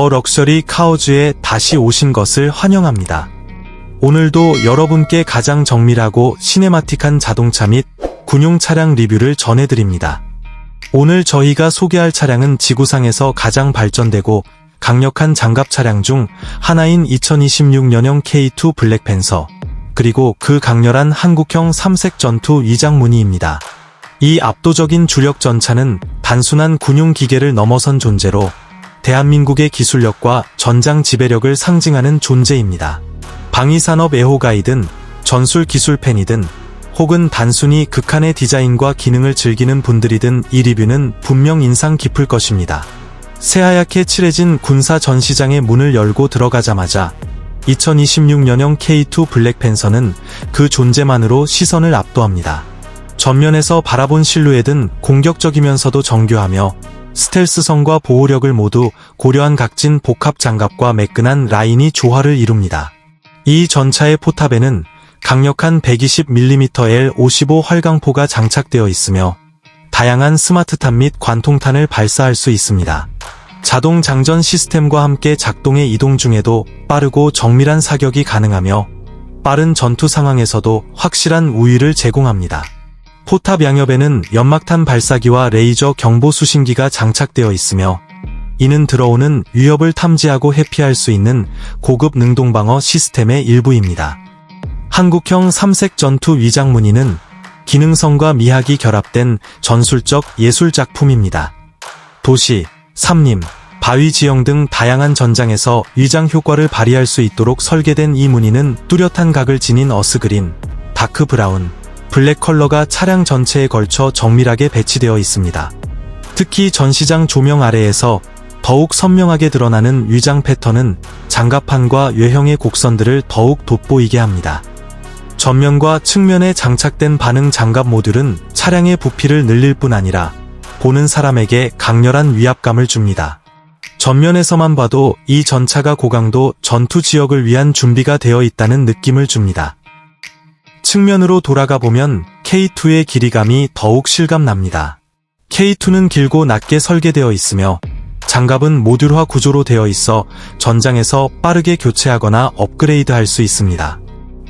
더 럭셔리 카우즈에 다시 오신 것을 환영합니다. 오늘도 여러분께 가장 정밀하고 시네마틱한 자동차 및 군용 차량 리뷰를 전해드립니다. 오늘 저희가 소개할 차량은 지구상에서 가장 발전되고 강력한 장갑 차량 중 하나인 2026년형 K2 블랙팬서, 그리고 그 강렬한 한국형 3색 전투 위장 무늬입니다. 이 압도적인 주력 전차는 단순한 군용 기계를 넘어선 존재로 대한민국의 기술력과 전장 지배력을 상징하는 존재입니다. 방위산업 애호가이든 전술 기술 팬이든 혹은 단순히 극한의 디자인과 기능을 즐기는 분들이든 이 리뷰는 분명 인상 깊을 것입니다. 새하얗게 칠해진 군사 전시장의 문을 열고 들어가자마자 2026년형 K2 블랙팬서는 그 존재만으로 시선을 압도합니다. 전면에서 바라본 실루엣은 공격적이면서도 정교하며 스텔스성과 보호력을 모두 고려한 각진 복합 장갑과 매끈한 라인이 조화를 이룹니다. 이 전차의 포탑에는 강력한 120mm L55 활강포가 장착되어 있으며 다양한 스마트탄 및 관통탄을 발사할 수 있습니다. 자동 장전 시스템과 함께 작동해 이동 중에도 빠르고 정밀한 사격이 가능하며 빠른 전투 상황에서도 확실한 우위를 제공합니다. 포탑 양옆에는 연막탄 발사기와 레이저 경보 수신기가 장착되어 있으며 이는 들어오는 위협을 탐지하고 회피할 수 있는 고급 능동방어 시스템의 일부입니다. 한국형 3색 전투 위장 무늬는 기능성과 미학이 결합된 전술적 예술 작품입니다. 도시, 삼림, 바위 지형 등 다양한 전장에서 위장 효과를 발휘할 수 있도록 설계된 이 무늬는 뚜렷한 각을 지닌 어스그린, 다크 브라운, 블랙 컬러가 차량 전체에 걸쳐 정밀하게 배치되어 있습니다. 특히 전시장 조명 아래에서 더욱 선명하게 드러나는 위장 패턴은 장갑판과 외형의 곡선들을 더욱 돋보이게 합니다. 전면과 측면에 장착된 반응 장갑 모듈은 차량의 부피를 늘릴 뿐 아니라 보는 사람에게 강렬한 위압감을 줍니다. 전면에서만 봐도 이 전차가 고강도 전투 지역을 위한 준비가 되어 있다는 느낌을 줍니다. 측면으로 돌아가 보면 K2의 길이감이 더욱 실감납니다. K2는 길고 낮게 설계되어 있으며 장갑은 모듈화 구조로 되어 있어 전장에서 빠르게 교체하거나 업그레이드 할 수 있습니다.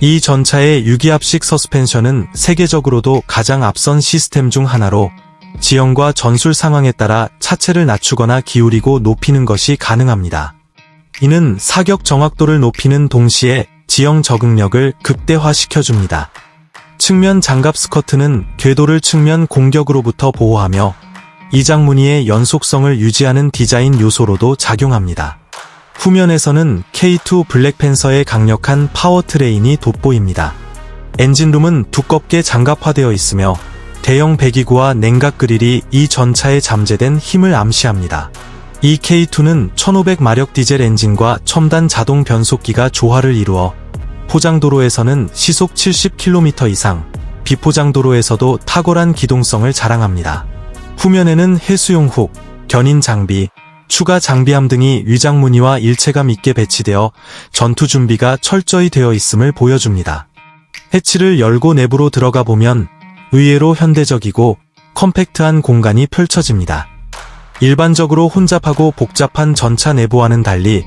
이 전차의 유기압식 서스펜션은 세계적으로도 가장 앞선 시스템 중 하나로 지형과 전술 상황에 따라 차체를 낮추거나 기울이고 높이는 것이 가능합니다. 이는 사격 정확도를 높이는 동시에 지형 적응력을 극대화시켜줍니다. 측면 장갑 스커트는 궤도를 측면 공격으로부터 보호하며 이장 무늬의 연속성을 유지하는 디자인 요소로도 작용합니다. 후면에서는 K2 블랙팬서의 강력한 파워트레인이 돋보입니다. 엔진룸은 두껍게 장갑화되어 있으며 대형 배기구와 냉각 그릴이 이 전차에 잠재된 힘을 암시합니다. 이 K2는 1500마력 디젤 엔진과 첨단 자동 변속기가 조화를 이루어 포장도로에서는 시속 70km 이상, 비포장도로에서도 탁월한 기동성을 자랑합니다. 후면에는 해수용 훅, 견인 장비, 추가 장비함 등이 위장 무늬와 일체감 있게 배치되어 전투 준비가 철저히 되어 있음을 보여줍니다. 해치를 열고 내부로 들어가 보면 의외로 현대적이고 컴팩트한 공간이 펼쳐집니다. 일반적으로 혼잡하고 복잡한 전차 내부와는 달리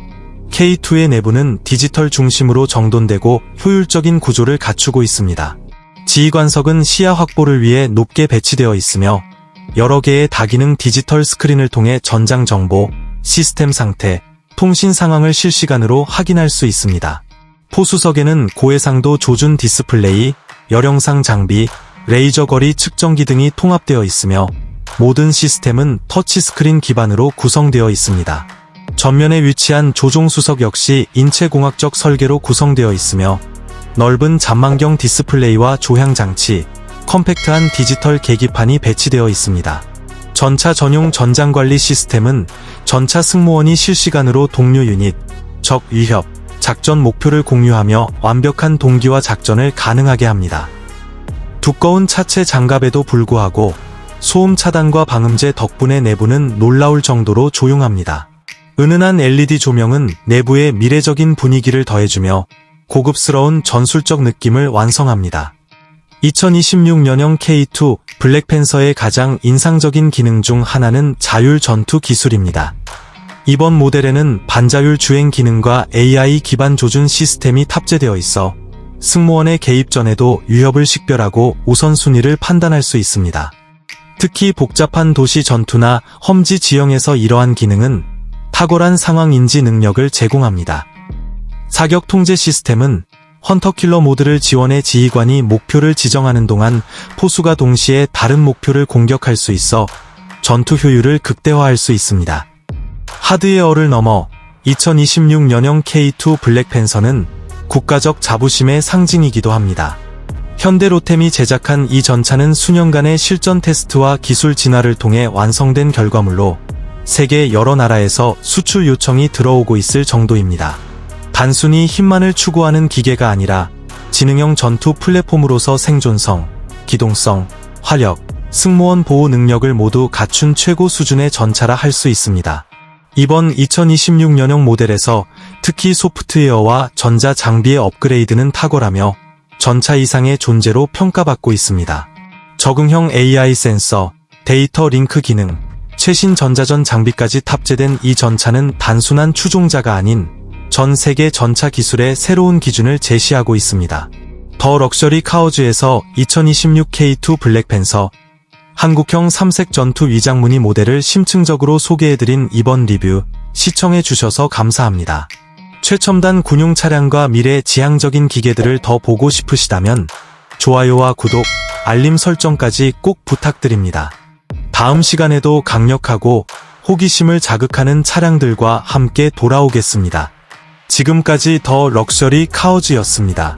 K2의 내부는 디지털 중심으로 정돈되고 효율적인 구조를 갖추고 있습니다. 지휘관석은 시야 확보를 위해 높게 배치되어 있으며 여러 개의 다기능 디지털 스크린을 통해 전장 정보, 시스템 상태, 통신 상황을 실시간으로 확인할 수 있습니다. 포수석에는 고해상도 조준 디스플레이, 열영상 장비, 레이저 거리 측정기 등이 통합되어 있으며 모든 시스템은 터치스크린 기반으로 구성되어 있습니다. 전면에 위치한 조종수석 역시 인체공학적 설계로 구성되어 있으며 넓은 잔망경 디스플레이와 조향장치, 컴팩트한 디지털 계기판이 배치되어 있습니다. 전차 전용 전장관리 시스템은 전차 승무원이 실시간으로 동료 유닛, 적 위협, 작전 목표를 공유하며 완벽한 동기화 작전을 가능하게 합니다. 두꺼운 차체 장갑에도 불구하고 소음 차단과 방음제 덕분에 내부는 놀라울 정도로 조용합니다. 은은한 LED 조명은 내부의 미래적인 분위기를 더해주며 고급스러운 전술적 느낌을 완성합니다. 2026년형 K2 블랙팬서의 가장 인상적인 기능 중 하나는 자율 전투 기술입니다. 이번 모델에는 반자율 주행 기능과 AI 기반 조준 시스템이 탑재되어 있어 승무원의 개입 전에도 위협을 식별하고 우선순위를 판단할 수 있습니다. 특히 복잡한 도시 전투나 험지 지형에서 이러한 기능은 탁월한 상황 인지 능력을 제공합니다. 사격 통제 시스템은 헌터킬러 모드를 지원해 지휘관이 목표를 지정하는 동안 포수가 동시에 다른 목표를 공격할 수 있어 전투 효율을 극대화할 수 있습니다. 하드웨어를 넘어 2026년형 K2 블랙팬서는 국가적 자부심의 상징이기도 합니다. 현대로템이 제작한 이 전차는 수년간의 실전 테스트와 기술 진화를 통해 완성된 결과물로 세계 여러 나라에서 수출 요청이 들어오고 있을 정도입니다. 단순히 힘만을 추구하는 기계가 아니라 지능형 전투 플랫폼으로서 생존성, 기동성, 화력, 승무원 보호 능력을 모두 갖춘 최고 수준의 전차라 할 수 있습니다. 이번 2026년형 모델에서 특히 소프트웨어와 전자 장비의 업그레이드는 탁월하며 전차 이상의 존재로 평가받고 있습니다. 적응형 AI 센서, 데이터 링크 기능, 최신 전자전 장비까지 탑재된 이 전차는 단순한 추종자가 아닌 전 세계 전차 기술의 새로운 기준을 제시하고 있습니다. 더 럭셔리 카우즈에서 2026 K2 블랙팬서 한국형 3색 전투 위장 무늬 모델을 심층적으로 소개해드린 이번 리뷰 시청해주셔서 감사합니다. 최첨단 군용 차량과 미래 지향적인 기계들을 더 보고 싶으시다면 좋아요와 구독, 알림 설정까지 꼭 부탁드립니다. 다음 시간에도 강력하고 호기심을 자극하는 차량들과 함께 돌아오겠습니다. 지금까지 더 럭셔리 카우즈였습니다.